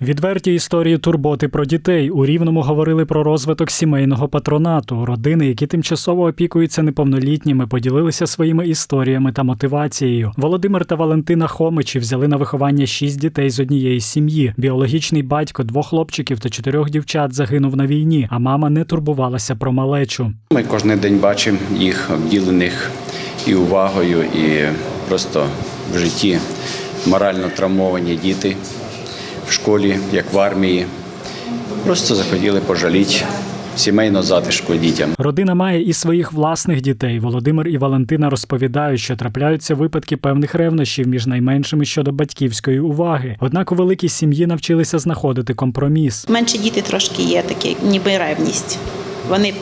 Відверті історії турботи про дітей у рівному говорили про розвиток сімейного патронату. Родини, які тимчасово опікуються неповнолітніми, поділилися своїми історіями та мотивацією. Володимир та Валентина Хомичі взяли на виховання шість дітей з однієї сім'ї. Біологічний батько двох хлопчиків та чотирьох дівчат загинув на війні, а мама не турбувалася про малечу. Ми кожен день бачимо їх обділених і увагою, і просто в житті морально травмовані діти в школі, як в армії. Просто захотіли пожаліти сімейного затишку дітям. Родина має і своїх власних дітей. Володимир і Валентина розповідають, що трапляються випадки певних ревнощів між найменшими щодо батьківської уваги. Однак у великій сім'ї навчилися знаходити компроміс. Менші діти трошки є такі, ніби ревність. Вони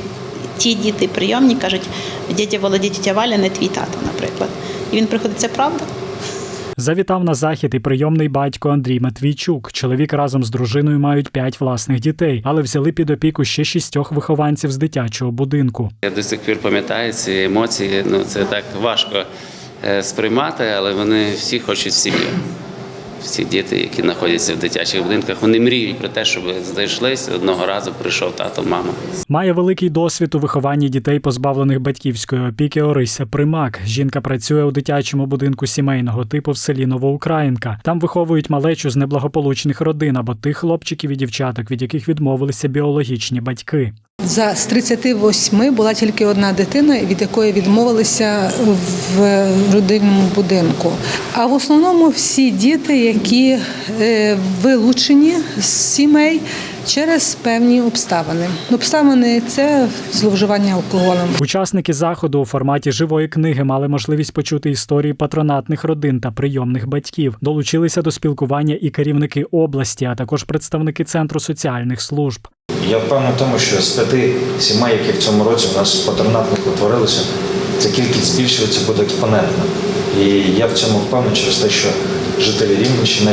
ті діти прийомні кажуть, дядя Володя, тітя Валя не твій тато, наприклад. І він приходить, це правда? Завітав на захід і прийомний батько Андрій Матвійчук. Чоловік разом з дружиною мають п'ять власних дітей, але взяли під опіку ще шістьох вихованців з дитячого будинку. Я до сих пір пам'ятаю ці емоції. Ну це так важко е, сприймати, але вони всі хочуть сім'ю. Всі діти, які знаходяться в дитячих будинках, вони мріють про те, щоб знайшлись. Одного разу прийшов тато, мама. Має великий досвід у вихованні дітей, позбавлених батьківської опіки Орися Примак. Жінка працює у дитячому будинку сімейного типу в селі Новоукраїнка. Там виховують малечу з неблагополучних родин або тих хлопчиків і дівчаток, від яких відмовилися біологічні батьки. За з 38 була тільки одна дитина, від якої відмовилися в родинному будинку. А в основному всі діти, які е, вилучені з сімей через певні обставини. Обставини це зловживання алкоголем. Учасники заходу у форматі живої книги мали можливість почути історії патронатних родин та прийомних батьків. Долучилися до спілкування і керівники області, а також представники центру соціальних служб. Я впевнений в тому, що з п'яти сімей, які в цьому році у нас патронатних утворилося, ця кількість збільшується буде експонентно. І я в цьому впевнений через те, що жителі Рівненщини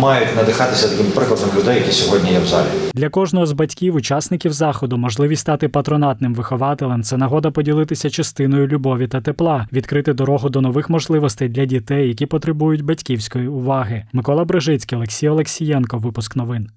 мають надихатися таким прикладом людей, які сьогодні є в залі. Для кожного з батьків, учасників заходу, можливість стати патронатним вихователем це нагода поділитися частиною любові та тепла, відкрити дорогу до нових можливостей для дітей, які потребують батьківської уваги. Микола Брижицький, Олексій Олексієнко. Випуск новин.